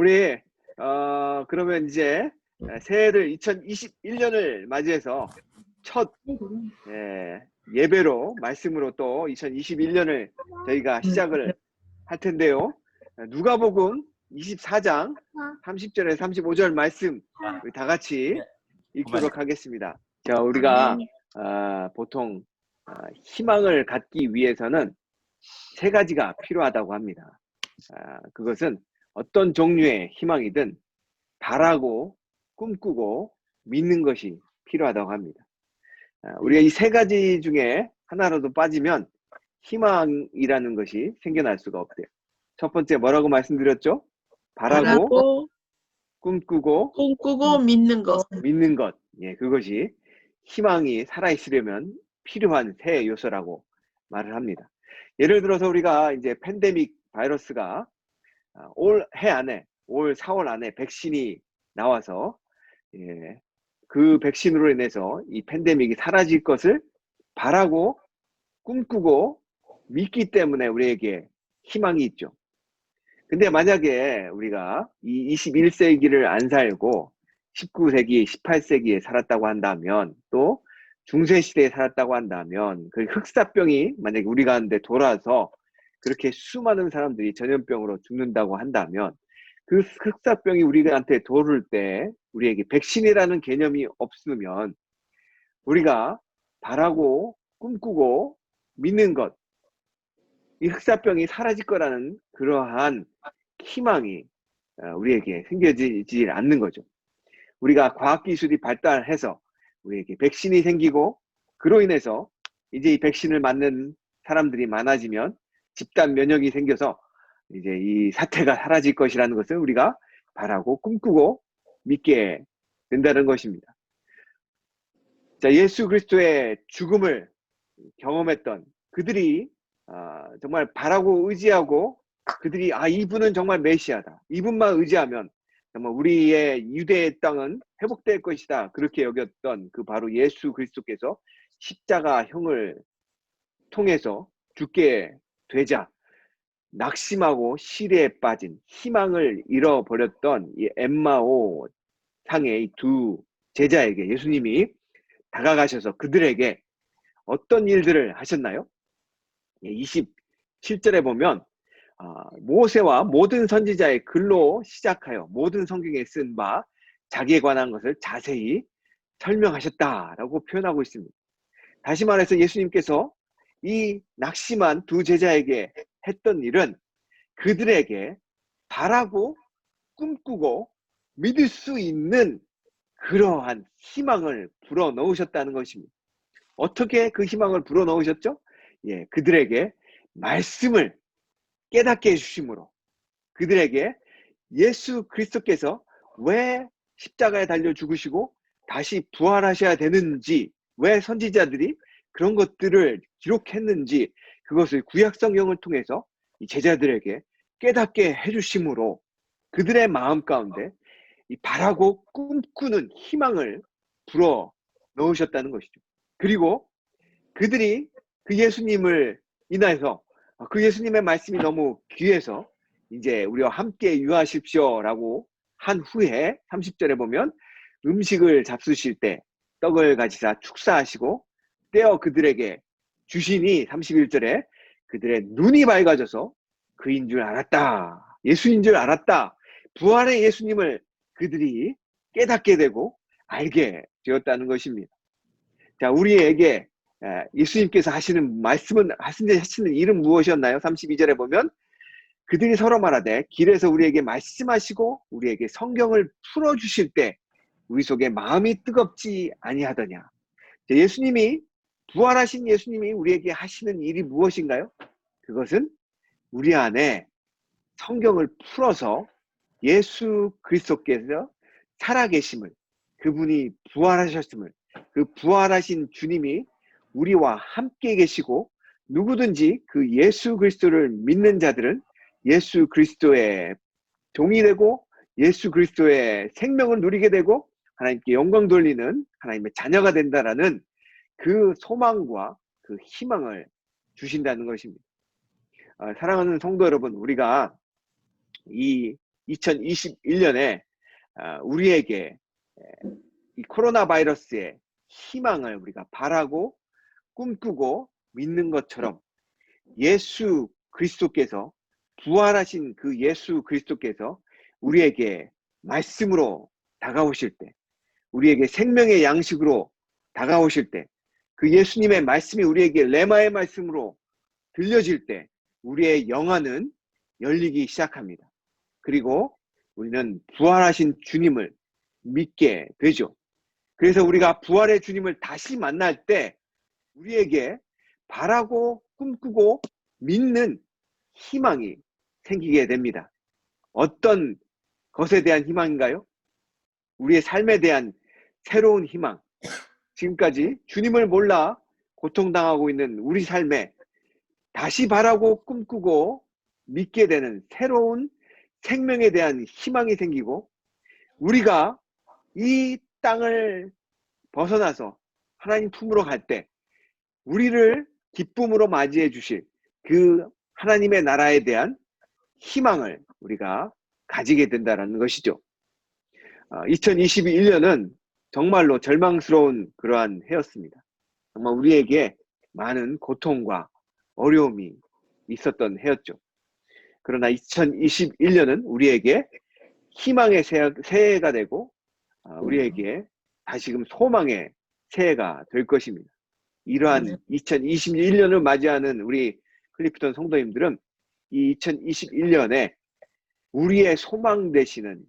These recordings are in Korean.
우리 어 그러면 이제 새해를 2021년을 맞이해서 첫 예, 예배로 말씀으로 또 2021년을 저희가 시작을 할 텐데요. 누가복음 24장 30절에 35절 말씀 우리 다 같이 읽도록 하겠습니다. 자, 우리가 아, 보통 아, 희망을 갖기 위해서는 세 가지가 필요하다고 합니다. 아, 그것은 어떤 종류의 희망이든 바라고 꿈꾸고 믿는 것이 필요하다고 합니다. 아, 우리가 이 세 가지 중에 하나라도 빠지면 희망이라는 것이 생겨날 수가 없대요. 첫 번째 뭐라고 말씀드렸죠? 바라고, 바라고 꿈꾸고 꿈꾸고 믿는 것. 믿는 것. 예, 그것이 희망이 살아 있으려면 필요한 새 요소라고 말을 합니다. 예를 들어서 우리가 이제 팬데믹 바이러스가 아, 올 해 안에, 올 4월 안에 백신이 나와서 예, 그 백신으로 인해서 이 팬데믹이 사라질 것을 바라고 꿈꾸고 믿기 때문에 우리에게 희망이 있죠. 근데 만약에 우리가 이 21세기를 안 살고 19세기, 18세기에 살았다고 한다면 또 중세시대에 살았다고 한다면 그 흑사병이 만약에 우리 가운데 돌아서 그렇게 수많은 사람들이 전염병으로 죽는다고 한다면 그 흑사병이 우리한테 돌을 때 우리에게 백신이라는 개념이 없으면 우리가 바라고 꿈꾸고 믿는 것, 이 흑사병이 사라질 거라는 그러한 희망이 어, 우리에게 생겨지지 않는 거죠. 우리가 과학기술이 발달해서 우리에게 백신이 생기고 그로 인해서 이제 이 백신을 맞는 사람들이 많아지면 집단 면역이 생겨서 이제 이 사태가 사라질 것이라는 것을 우리가 바라고 꿈꾸고 믿게 된다는 것입니다. 자, 예수 그리스도의 죽음을 경험했던 그들이 아, 정말 바라고 의지하고 그들이 아 이분은 정말 메시아다. 이분만 의지하면 정말 우리의 유대의 땅은 회복될 것이다. 그렇게 여겼던 그 바로 예수 그리스도께서 십자가형을 통해서 죽게 되자 낙심하고 시리에 빠진 희망을 잃어버렸던 이 엠마오 상의 이 두 제자에게 예수님이 다가가셔서 그들에게 어떤 일들을 하셨나요? 27절에 보면 아, 모세와 모든 선지자의 글로 시작하여 모든 성경에 쓴 바 자기에 관한 것을 자세히 설명하셨다라고 표현하고 있습니다. 다시 말해서 예수님께서 이 낙심한 두 제자에게 했던 일은 그들에게 바라고 꿈꾸고 믿을 수 있는 그러한 희망을 불어 넣으셨다는 것입니다. 어떻게 그 희망을 불어 넣으셨죠? 예, 그들에게 말씀을 깨닫게 해주심으로 그들에게 예수 그리스도께서 왜 십자가에 달려 죽으시고 다시 부활하셔야 되는지 왜 선지자들이 그런 것들을 기록했는지 그것을 구약 성경을 통해서 이 제자들에게 깨닫게 해주심으로 그들의 마음 가운데 이 바라고 꿈꾸는 희망을 불어 넣으셨다는 것이죠. 그리고 그들이 그 예수님을 인하여서 그 예수님의 말씀이 너무 귀해서 이제 우리와 함께 유하십시오라고 한 후에 30절에 보면 음식을 잡수실 때 떡을 가지사 축사하시고 떼어 그들에게 주시니 31절에 그들의 눈이 밝아져서 그인 줄 알았다. 예수인 줄 알았다. 부활의 예수님을 그들이 깨닫게 되고 알게 되었다는 것입니다. 자, 우리에게 예수님께서 하시는 말씀은 하시는 일은 무엇이었나요? 32절에 보면 그들이 서로 말하되 길에서 우리에게 말씀하시고 우리에게 성경을 풀어 주실 때 우리 속에 마음이 뜨겁지 아니하더냐. 예수님이 부활하신 예수님이 우리에게 하시는 일이 무엇인가요? 그것은 우리 안에 성경을 풀어서 예수 그리스도께서 살아계심을 그분이 부활하셨음을 그 부활하신 주님이 우리와 함께 계시고 누구든지 그 예수 그리스도를 믿는 자들은 예수 그리스도의 종이 되고 예수 그리스도의 생명을 누리게 되고 하나님께 영광 돌리는 하나님의 자녀가 된다라는 그 소망과 그 희망을 주신다는 것입니다. 어, 사랑하는 성도 여러분, 우리가 이 2021년에 아, 우리에게 에, 이 코로나 바이러스의 희망을 우리가 바라고 꿈꾸고 믿는 것처럼 예수 그리스도께서 부활하신 그 예수 그리스도께서 우리에게 말씀으로 다가오실 때, 우리에게 생명의 양식으로 다가오실 때, 그 예수님의 말씀이 우리에게 레마의 말씀으로 들려질 때, 우리의 영안은 열리기 시작합니다. 그리고 우리는 부활하신 주님을 믿게 되죠. 그래서 우리가 부활의 주님을 다시 만날 때, 우리에게 바라고 꿈꾸고 믿는 희망이 생기게 됩니다. 어떤 것에 대한 희망인가요? 우리의 삶에 대한 새로운 희망. 지금까지 주님을 몰라 고통당하고 있는 우리 삶에 다시 바라고 꿈꾸고 믿게 되는 새로운 생명에 대한 희망이 생기고 우리가 이 땅을 벗어나서 하나님 품으로 갈 때 우리를 기쁨으로 맞이해 주실 그 하나님의 나라에 대한 희망을 우리가 가지게 된다는 것이죠. 2021년은 정말로 절망스러운 그러한 해였습니다. 정말 우리에게 많은 고통과 어려움이 있었던 해였죠. 그러나 2021년은 우리에게 희망의 새해가 되고 아, 우리에게 다시금 소망의 새해가 될 것입니다. 이러한 2021년을 맞이하는 우리 클리프톤 성도님들은 이 2021년에 우리의 소망 되시는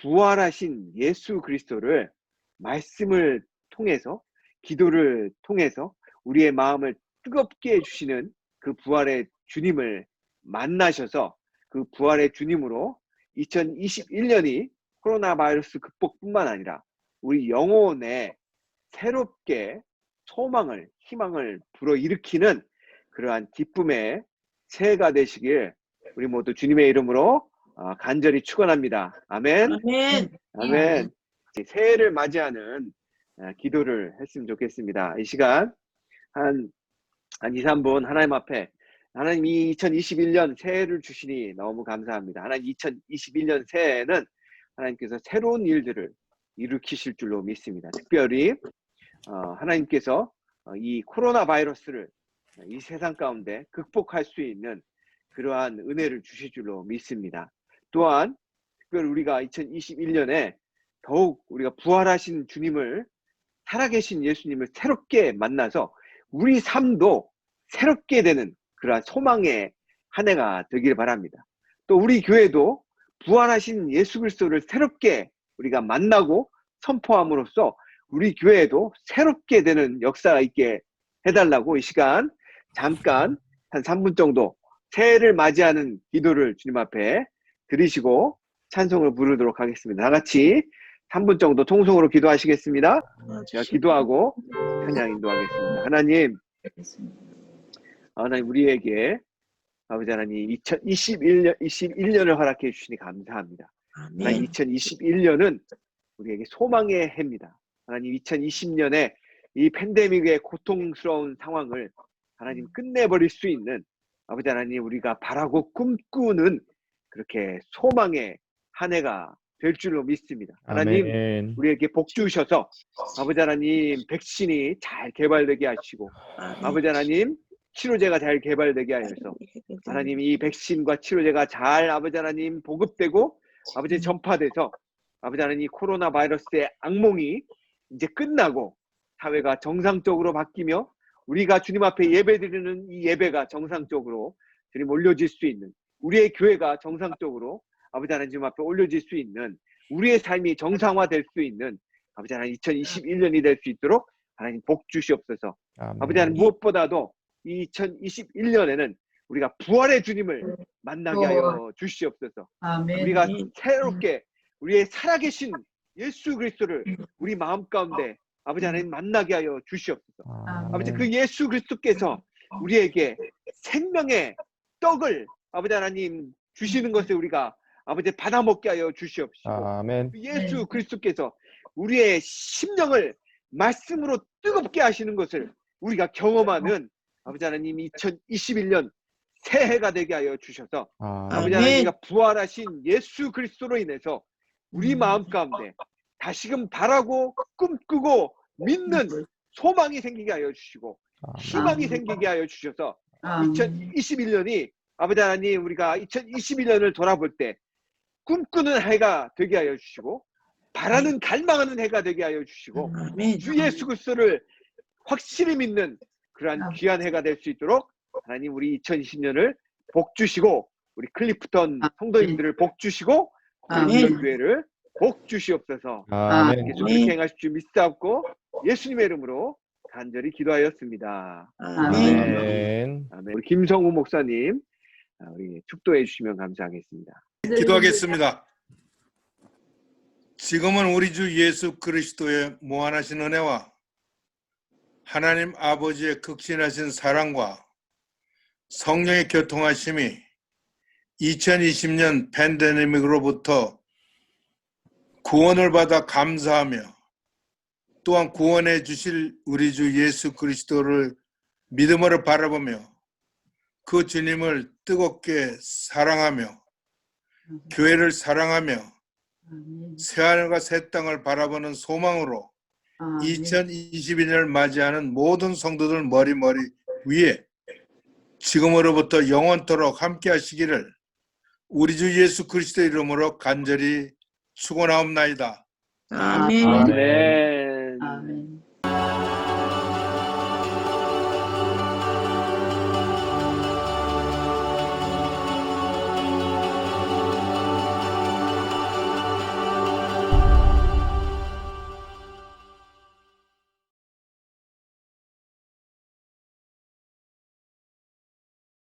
부활하신 예수 그리스도를 말씀을 통해서 기도를 통해서 우리의 마음을 뜨겁게 해주시는 그 부활의 주님을 만나셔서 그 부활의 주님으로 2021년이 코로나 바이러스 극복뿐만 아니라 우리 영혼에 새롭게 소망을 희망을 불어일으키는 그러한 기쁨의 새해가 되시길 우리 모두 주님의 이름으로 어, 간절히 축원합니다. 아멘. 아멘. 아멘. 새해를 맞이하는 어, 기도를 했으면 좋겠습니다. 이 시간 한, 한 2, 3분 하나님 앞에 하나님 이 2021년 새해를 주시니 너무 감사합니다. 하나님 2021년 새해에는 하나님께서 새로운 일들을 일으키실 줄로 믿습니다. 특별히 어, 하나님께서 어, 이 코로나 바이러스를 이 세상 가운데 극복할 수 있는 그러한 은혜를 주실 줄로 믿습니다. 또한 특별히 우리가 2021년에 더욱 우리가 부활하신 주님을 살아계신 예수님을 새롭게 만나서 우리 삶도 새롭게 되는 그러한 소망의 한 해가 되길 바랍니다. 또 우리 교회도 부활하신 예수 그리스도를 새롭게 우리가 만나고 선포함으로써 우리 교회에도 새롭게 되는 역사가 있게 해달라고 이 시간 잠깐 한 3분 정도 새해를 맞이하는 기도를 주님 앞에 드리시고 찬송을 부르도록 하겠습니다. 다 같이 3분 정도 통성으로 기도하시겠습니다. 제가 기도하고 찬양 인도하겠습니다. 하나님, 하나님 우리에게 아버지 하나님 2021년 21년을 허락해 주시니 감사합니다. 하나님 2021년은 우리에게 소망의 해입니다. 하나님 2020년에 이 팬데믹의 고통스러운 상황을 하나님 끝내버릴 수 있는 아버지 하나님 우리가 바라고 꿈꾸는 그렇게 소망의 한 해가 될 줄로 믿습니다. 하나님 아멘. 우리에게 복 주셔서 아버지 하나님 백신이 잘 개발되게 하시고 아버지 하나님 치료제가 잘 개발되게 하셔서 하나님 이 백신과 치료제가 잘 아버지 하나님 보급되고 아버지 전파돼서 아버지 하나님 이 코로나 바이러스의 악몽이 이제 끝나고 사회가 정상적으로 바뀌며 우리가 주님 앞에 예배드리는 이 예배가 정상적으로 주님 올려질 수 있는 우리의 교회가 정상적으로 아버지 하나님 앞에 올려질 수 있는 우리의 삶이 정상화될 수 있는 아버지 하나님 2021년이 될 수 있도록 하나님 복 주시옵소서. 아멘. 아버지 하나님 무엇보다도 2021년에는 우리가 부활의 주님을 만나게 하여 주시옵소서. 아멘. 우리가 새롭게 우리의 살아계신 예수 그리스도를 우리 마음 가운데 아버지 하나님 만나게 하여 주시옵소서. 아멘. 아버지 그 예수 그리스도께서 우리에게 생명의 떡을 아버지 하나님 주시는 것을 우리가 아버지 받아 먹게 하여 주시옵시고 아멘. 그 예수 그리스도께서 우리의 심령을 말씀으로 뜨겁게 하시는 것을 우리가 경험하는 아버지 하나님 2021년 새해가 되게 하여 주셔서 아, 아버지 아멘. 하나님과 부활하신 예수 그리스도로 인해서 우리 음. 마음 가운데 다시금 바라고 꿈꾸고 믿는 소망이 생기게 하여 주시고 아, 희망이 아멘. 생기게 하여 주셔서 아멘. 2021년이 아버지 하나님 우리가 2021년을 돌아볼 때 꿈꾸는 해가 되게 하여 주시고 바라는 갈망하는 해가 되게 하여 주시고 아멘. 주 예수 그리스도를 확실히 믿는 그러한 아멘. 귀한 해가 될 수 있도록 하나님 우리 2020년을 복 주시고 우리 클리프턴 아멘. 성도님들을 복 주시고 아멘. 우리 교회를 복 주시옵소서 아멘. 이렇게 행하실 줄 믿사옵고 예수님의 이름으로 간절히 기도하였습니다. 아멘. 아멘. 아멘. 우리 김성우 목사님 아, 우리 축도해 주시면 감사하겠습니다. 기도하겠습니다. 지금은 우리 주 예수 그리스도의 무한하신 은혜와 하나님 아버지의 극진하신 사랑과 성령의 교통하심이 2020년 팬데믹으로부터 구원을 받아 감사하며 또한 구원해 주실 우리 주 예수 그리스도를 믿음으로 바라보며 그 주님을 뜨겁게 사랑하며 교회를 사랑하며. 새하늘과 새 땅을 바라보는 소망으로 아멘. 2022년을 맞이하는 모든 성도들 머리머리 위에 지금으로부터 영원토록 함께 하시기를 우리 주 예수 그리스도 이름으로 간절히 축원하옵나이다. 아멘. 아멘. 네.